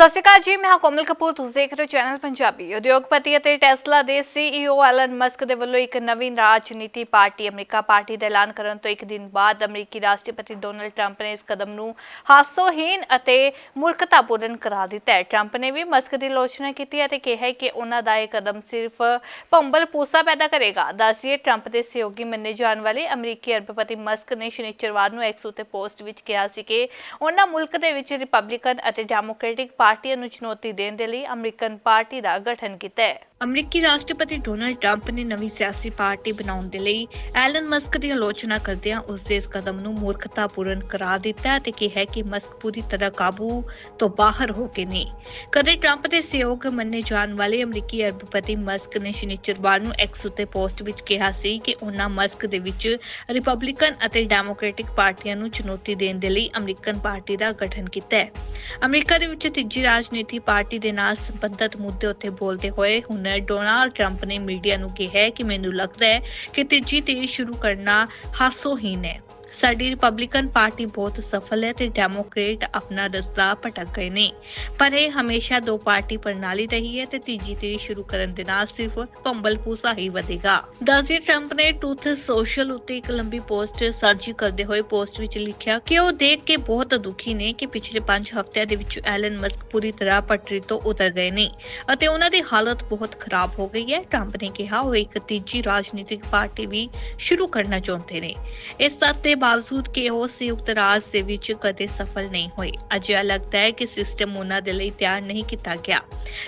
ਸਤਿ ਸ਼੍ਰੀ ਅਕਾਲ ਜੀ, ਮੈਂ ਕੋਮਲ ਕਪੂਰ, ਤੁਸੀਂ ਦੇਖ ਰਹੇ ਹੋ ਚੈਨਲ ਪੰਜਾਬੀ। ਉਦਯੋਗਪਤੀ ਅਤੇ ਟੈਸਲਾ ਦੇ ਸੀਈਓ ਐਲਨ ਮਸਕ ਦੇ ਵੱਲੋਂ ਇੱਕ ਨਵੀਂ ਰਾਜਨੀਤੀ ਪਾਰਟੀ, ਅਮਰੀਕਾ ਪਾਰਟੀ ਦਾ ਐਲਾਨ ਕਰਨ ਤੋਂ ਇੱਕ ਦਿਨ ਬਾਅਦ ਅਮਰੀਕੀ ਰਾਸ਼ਟਰਪਤੀ ਡੋਨਲਡ ਟਰੰਪ ਨੇ ਇਸ ਕਦਮ ਨੂੰ ਹਾਸੋਹੀਨ ਅਤੇ ਮੂਰਖਤਾਪੂਰਨ ਕਰਾ ਦਿੱਤਾ ਹੈ। ਟਰੰਪ ਨੇ ਵੀ ਮਸਕ ਦੀ ਆਲੋਚਨਾ ਕੀਤੀ ਅਤੇ ਕਿਹਾ ਕਿ ਉਹਨਾਂ ਦਾ ਇਹ ਕਦਮ ਸਿਰਫ ਭੰਬਲ ਪੂਸਾ ਪੈਦਾ ਕਰੇਗਾ। ਦੱਸਿਏ ਟਰੰਪ ਦੇ ਸਹਿਯੋਗੀ ਮੰਨੇ ਜਾਣ ਵਾਲੇ ਅਮਰੀਕੀ ਅਰਬਪਤੀ ਮਸਕ ਨੇ ਸ਼ਨੀਚਰਵਾਰ ਨੂੰ ਐਕਸ ਉਤੇ ਪੋਸਟ ਵਿੱਚ ਕਿਹਾ ਸੀ ਕਿ ਉਹਨਾਂ ਮੁਲਕ ਦੇ ਵਿੱਚ ਰਿਪਬਲਿਕਨ ਅਤੇ ਡੈਮੋਕ੍ਰੈਟਿਕ ਪਾਰਟੀਆਂ ਨੂੰ ਚੁਣੌਤੀ ਦੇਣ ਦੇ ਲਈ ਅਮਰੀਕਨ ਪਾਰਟੀ ਦਾ ਗਠਨ ਕੀਤਾ ਹੈ। ਅਮਰੀਕੀ ਰਾਸ਼ਟਰਪਤੀ ਡੋਨਲਡ ਟਰੰਪ ਨੇ ਨਵੀਂ ਸਿਆਸੀ ਪਾਰਟੀ ਬਣਾਉਣ ਦੇ ਲਈ ਐਲਨ ਮਸਕ ਦੀ ਆਲੋਚਨਾ ਕਰਦਿਆਂ ਉਸ ਦੇ ਇਸ ਕਦਮ ਨੂੰ ਮੂਰਖਤਾਪੂਰਨ ਕਰਾ ਦਿੱਤਾ ਅਤੇ ਕਿਹਾ ਕਿ ਮਸਕ ਪੂਰੀ ਤਰ੍ਹਾਂ ਕਾਬੂ ਤੋਂ ਬਾਹਰ ਹੋ ਕੇ ਨੇ। ਕਦੇ ਟਰੰਪ ਦੇ ਸਹਿਯੋਗ ਮੰਨੇ ਜਾਣ ਵਾਲੇ ਅਮਰੀਕੀ ਅਰਬਪਤੀ ਮਸਕ ਨੇ ਸ਼ਨੀਚਰਵਾਰ ਨੂੰ ਐਕਸ ਉਤੇ ਪੋਸਟ ਵਿੱਚ ਕਿਹਾ ਸੀ ਕਿ ਉਹਨਾਂ ਮਸਕ ਦੇ ਵਿੱਚ ਰਿਪਬਲਿਕਨ ਅਤੇ ਡੈਮੋਕ੍ਰੈਟਿਕ ਪਾਰਟੀਆਂ ਨੂੰ ਚੁਣੌਤੀ ਦੇਣ ਦੇ ਲਈ ਅਮਰੀਕਨ ਪਾਰਟੀ ਦਾ ਗਠਨ ਕੀਤਾ ਹੈ। ਅਮਰੀਕਾ ਦੇ ਵਿੱਚ ਤੀਜੀ ਰਾਜਨੀਤੀ ਪਾਰਟੀ ਦੇ ਨਾਲ ਸੰਬੰਧਿਤ ਮੁੱਦੇ ਉੱਤੇ ਬੋਲਦੇ ਹੋਏ ਹੁਣ ਡੋਨਾਲਡ ਟਰੰਪ ਨੇ ਮੀਡੀਆ ਨੂੰ ਕਿਹਾ ਕਿ ਮੈਨੂੰ ਲੱਗਦਾ ਹੈ ਕਿ ਤੀਜੀ ਧਿਰ ਸ਼ੁਰੂ ਕਰਨਾ ਹਾਸੋਹੀਨ ਹੈ। ਸਾਡੀ ਰਿਪਬਲਿਕਨ ਪਾਰਟੀ ਬਹੁਤ ਸਫਲ ਹੈ ਤੇ ਡੈਮੋਕ੍ਰੇਟ ਆਪਣਾ ਰਸਤਾ ਭਟਕ ਗਏ ਨੇ। ਪਰ ਇਹ ਹਮੇਸ਼ਾ ਦੋ ਪਾਰਟੀ ਪ੍ਰਣਾਲੀ ਰਹੀ ਹੈ ਤੇ ਤੀਜੀ ਧਿਰ ਸ਼ੁਰੂ ਕਰਨ ਦੇ ਨਾਲ ਸਿਰਫ ਭੰਬਲ ਹੀ ਵਧੇਗਾ। ਦੱਸਿਆ ਟਰੰਪ ਨੇ ਟੂਥ ਸੋਸ਼ਲ ਉੱਤੇ ਇੱਕ ਲੰਬੀ ਪੋਸਟ ਸਾਂਝੀ ਕਰਦੇ ਹੋਏ ਪੋਸਟ ਵਿੱਚ ਲਿਖਿਆ ਕਿ ਉਹ ਦੇਖ ਕੇ ਬਹੁਤ ਦੁਖੀ ਨੇ ਕਿ ਪਿਛਲੇ 5 ਹਫ਼ਤਿਆਂ ਦੇ ਵਿੱਚ ਐਲਨ ਮਸਕ ਪੂਰੀ ਤਰ੍ਹਾਂ ਪਟਰੀ ਤੋਂ ਉਤਰ ਗਏ ਨੇ ਅਤੇ ਉਹਨਾਂ ਦੀ ਹਾਲਤ ਬਹੁਤ ਖਰਾਬ ਹੋ ਗਈ ਹੈ। ਟਰੰਪ ਨੇ ਕਿਹਾ ਉਹ ਇੱਕ ਤੀਜੀ ਰਾਜਨੀਤਿਕ ਪਾਰਟੀ ਵੀ ਸ਼ੁਰੂ ਕਰਨਾ ਚਾਹੁੰਦੇ ਨੇ। ਇਸ ਤੱਥ ਦੇ ਬਾਵਜੂਦ ਕਿ ਉਹ ਸੰਯੁਕਤ ਰਾਜ ਦੇ ਵਿੱਚ ਕਦੇ ਸਫਲ ਨਹੀਂ ਹੋਏ। ਅਜਿਹਾ ਲੱਗਦਾ ਹੈ ਕਿ ਸਿਸਟਮ ਉਹਨਾਂ ਦੇ ਲਈ ਤਿਆਰ ਨਹੀਂ ਕੀਤਾ ਗਿਆ।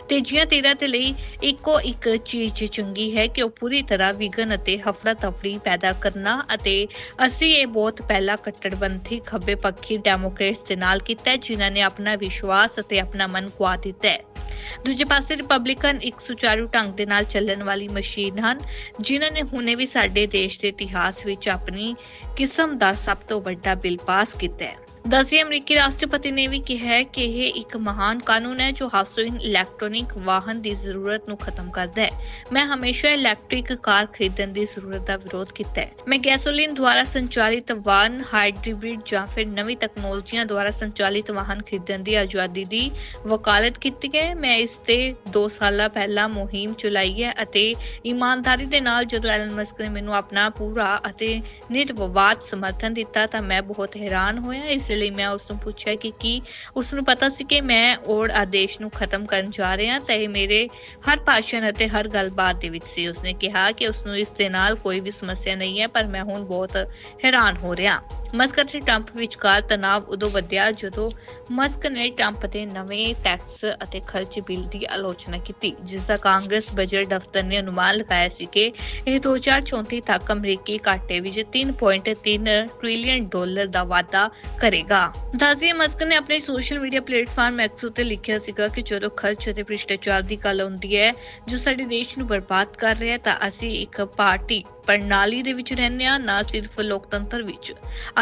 ਤੀਜੀਆਂ ਧਿਰਾਂ ਦੇ ਲਈ ਇੱਕੋ ਇੱਕ ਚੀਜ਼ ਚੰਗੀ ਹੈ ਕਿ ਉਹ ਪੂਰੀ ਤਰ੍ਹਾਂ ਵਿਗਨ ਅਤੇ ਹਫੜਾ ਤਫੜੀ ਪੈਦਾ ਕਰਨਾ ਅਤੇ ਅਸੀਂ ਇਹ ਬਹੁਤ ਪਹਿਲਾਂ ਕੱਟੜਬੰਦੀ ਖੱਬੇ ਪੱਖੀ ਡੈਮੋਕ੍ਰੇਟਸ ਦੇ ਨਾਲ ਕੀਤਾ ਹੈ, ਜਿਨ੍ਹਾਂ ਨੇ ਆਪਣਾ ਵਿਸ਼ਵਾਸ ਅਤੇ ਆਪਣਾ ਮਨ ਗੁਆ ਦਿੱਤਾ ਹੈ। ਦੂਜੇ ਪਾਸੇ ਰਿਪਬਲਿਕਨ ਇੱਕ ਸੁਚਾਰੂ ਢੰਗ ਦੇ ਨਾਲ ਚੱਲਣ ਵਾਲੀ ਮਸ਼ੀਨ ਹਨ, ਜਿਨ੍ਹਾਂ ਨੇ ਹੁਣੇ ਵੀ ਸਾਡੇ ਦੇਸ਼ ਦੇ ਇਤਿਹਾਸ ਵਿੱਚ ਆਪਣੀ ਕਿਸਮ ਦਾ ਸਭ ਤੋਂ ਵੱਡਾ ਬਿੱਲ ਪਾਸ ਕੀਤਾ ਹੈ। ਦਸਿਆ ਅਮਰੀਕੀ ਰਾਸ਼ਟਰਪਤੀ ਨੇ ਵੀ ਕਿਹਾ ਕਿ ਇਹ ਇੱਕ ਮਹਾਨ ਕਾਨੂੰਨ ਹੈ ਜੋ ਹਾਸੋਹੀਨ ਇਲੈਕਟ੍ਰੋਨਿਕ ਵਾਹਨ ਦੀ ਜ਼ਰੂਰਤ ਨੂੰ ਖਤਮ ਕਰਦਾ ਹੈ। ਮੈਂ ਹਮੇਸ਼ਾ ਇਲੈਕਟ੍ਰਿਕ ਕਾਰ ਖਰੀਦਣ ਦੀ ਜ਼ਰੂਰਤ ਦਾ ਵਿਰੋਧ ਕੀਤਾ ਹੈ। ਮੈਂ ਗੈਸੋਲੀਨ ਦੁਆਰਾ ਸੰਚਾਲਿਤ ਵਾਹਨ ਹਾਈਡ੍ਰਿਡ ਜਾਂ ਫਿਰ ਨਵੀਂ ਤਕਨਾਲੋਜੀਆਂ ਦੁਆਰਾ ਸੰਚਾਲਿਤ ਵਾਹਨ ਖਰੀਦਣ ਦੀ ਆਜ਼ਾਦੀ ਦੀ ਵਕਾਲਤ ਕੀਤੀ ਹੈ। ਮੈਂ ਇਸ ਤੇ 2 ਸਾਲਾਂ ਪਹਿਲਾਂ ਮੁਹਿੰਮ ਚਲਾਈ ਹੈ ਅਤੇ ਇਮਾਨਦਾਰੀ ਦੇ ਨਾਲ ਜਦੋਂ ਐਲਨ ਮਸਕ ਨੇ ਮੈਨੂੰ ਆਪਣਾ ਪੂਰਾ ਅਤੇ ਨਿਰਵਵਾਦ ਸਮਰਥਨ ਦਿੱਤਾ ਤਾਂ ਮੈਂ ਬਹੁਤ ਹੈਰਾਨ ਹੋਇਆ। ਇਸ ਲਈ ਮੈਂ ਉਸ ਨੂੰ ਪੁੱਛਿਆ ਕਿ ਕੀ ਉਸ ਨੂੰ ਪਤਾ ਸੀ ਕਿ ਮੈਂ ਔੜ ਆਦੇਸ਼ ਨੂੰ ਖਤਮ ਕਰਨ ਜਾ ਰਿਹਾ ਤਾਂ ਇਹ ਮੇਰੇ ਹਰ ਭਾਸ਼ਣ ਅਤੇ ਹਰ ਗੱਲਬਾਤ ਦੇ ਵਿੱਚ ਸੀ। ਉਸਨੇ ਕਿਹਾ ਕਿ ਉਸ ਨੂੰ ਇਸ ਦੇ ਨਾਲ ਕੋਈ ਵੀ ਸਮੱਸਿਆ ਨਹੀਂ ਹੈ, ਪਰ ਮੈਂ ਹੁਣ ਬਹੁਤ ਹੈਰਾਨ ਹੋ ਰਿਹਾ ਮਸਕ ਅਤੇ ਟਰੰਪ ਵਿਚਕਾਰ ਤਣਾਅ ਉਦੋਂ ਵਧਿਆ ਜਦੋਂ ਮਸਕ ਨੇ ਟਰੰਪ ਦੇ ਨਵੇਂ ਟੈਕਸ ਅਤੇ ਖਰਚ ਬਿੱਲ ਦੀ ਆਲੋਚਨਾ ਕੀਤੀ, ਜਿਸ ਦਾ ਕਾਂਗਰਸ ਬਜਟ ਦਫ਼ਤਰ ਨੇ ਅਨੁਮਾਨ ਲਗਾਇਆ ਸੀ ਕਿ ਇਹ 2034 ਤੱਕ ਅਮਰੀਕੀ ਘਾਟੇ ਵਿੱਚ 3.3 ਟ੍ਰਿਲੀਅਨ ਡਾਲਰ ਦਾ ਵਾਧਾ ਕਰੇਗਾ। ਦੱਸਦੀਏ ਮਸਕ ਨੇ ਆਪਣੇ ਸੋਸ਼ਲ ਮੀਡੀਆ ਪਲੇਟਫਾਰਮ ਐਕਸ ਉੱਤੇ ਲਿਖਿਆ ਸੀਗਾ ਕਿ ਜਦੋਂ ਖਰਚ ਅਤੇ ਭ੍ਰਿਸ਼ਟਾਚਾਰ ਦੀ ਗੱਲ ਆਉਂਦੀ ਹੈ, ਜੋ ਸਾਡੇ ਦੇਸ਼ ਨੂੰ ਬਰਬਾਦ ਕਰ ਰਿਹਾ ਹੈ, ਤਾਂ ਅਸੀਂ ਇੱਕ ਪਾਰਟੀ ਪ੍ਰਣਾਲੀ ਦੇ ਵਿੱਚ ਰਹਿੰਦੇ ਹਾਂ, ਨਾ ਸਿਰਫ ਲੋਕਤੰਤਰ ਵਿੱਚ।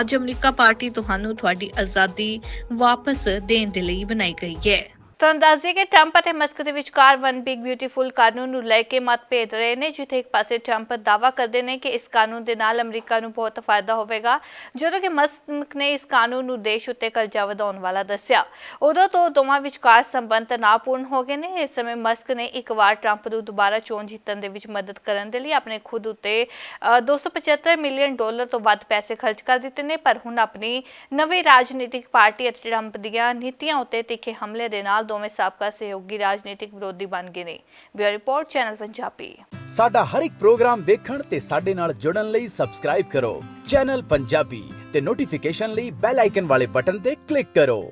ਅੱਜ ਅਮਰੀਕਾ ਪਾਰਟੀ ਤੁਹਾਨੂੰ ਤੁਹਾਡੀ ਆਜ਼ਾਦੀ ਵਾਪਸ ਦੇਣ ਦੇ ਲਈ ਬਣਾਈ ਗਈ ਹੈ। ਤਾਂ ਦੱਸਦੇ ਕਿ ਟਰੰਪ ਅਤੇ ਮਸਕ ਦੇ ਵਿਚਕਾਰ ਵਨ ਬਿਗ ਬਿਊਟੀਫੁਲ ਕਾਨੂੰਨ ਨੂੰ ਲੈ ਕੇ ਮਤਭੇਦ ਰਹੇ ਨੇ ਜਿੱਥੇ ਇੱਕ ਪਾਸੇ ਟਰੰਪ ਦਾਅਵਾ ਕਰਦੇ ਨੇ ਕਿ ਇਸ ਕਾਨੂੰਨ ਦੇ ਨਾਲ ਅਮਰੀਕਾ ਨੂੰ ਬਹੁਤ ਫਾਇਦਾ ਹੋਵੇਗਾ ਜਦੋਂ ਕਿ ਮਸਕ ਨੇ ਇਸ ਕਾਨੂੰਨ ਨੂੰ ਦੇਸ਼ ਉੱਤੇ ਕਰਜ਼ਾ ਵਧਾਉਣ ਵਾਲਾ ਦੱਸਿਆ। ਉਦੋਂ ਤੋਂ ਦੋਵਾਂ ਵਿਚਕਾਰ ਸੰਬੰਧ ਤਣਾਅਪੂਰਨ ਹੋ ਗਏ ਨੇ। ਇਸ ਸਮੇਂ ਮਸਕ ਨੇ ਇੱਕ ਵਾਰ ਟਰੰਪ ਨੂੰ ਦੁਬਾਰਾ ਚੋਣ ਜਿੱਤਣ ਦੇ ਵਿੱਚ ਮਦਦ ਕਰਨ ਦੇ ਲਈ ਆਪਣੇ ਖੁਦ ਉੱਤੇ ਅ, 275 ਮਿਲੀਅਨ ਡਾਲਰ ਤੋਂ ਵੱਧ ਪੈਸੇ ਖਰਚ ਕਰ ਦਿੱਤੇ ਨੇ ਪਰ ਹੁਣ ਆਪਣੀ ਨਵੀਂ ਰਾਜਨੀਤਿਕ ਪਾਰਟੀ ਅਤੇ ਟਰੰਪ ਦੀਆਂ ਨੀਤੀਆਂ ਉੱਤੇ ਤਿੱਖੇ ਹਮਲੇ ਦੇ ਨਾਲ ਦੋਵੇਂ ਸਾਬਕਾ ਸਹਿਯੋਗੀ ਰਾਜਨੀਤਿਕ ਵਿਰੋਧੀ ਬਣ ਗਏ ਨੇ। Bureau report, channel Punjabi. ਸਾਡਾ ਹਰ ਇੱਕ ਪ੍ਰੋਗਰਾਮ ਦੇਖਣ ਤੇ ਸਾਡੇ ਨਾਲ ਜੁੜਨ ਲਈ ਸਬਸਕ੍ਰਾਈਬ ਕਰੋ। ਚੈਨਲ ਪੰਜਾਬੀ ਤੇ ਨੋਟੀਫਿਕੇਸ਼ਨ ਲਈ ਬੈਲ ਆਈਕਨ ਵਾਲੇ ਬਟਨ ਤੇ ਕਲਿੱਕ ਕਰੋ।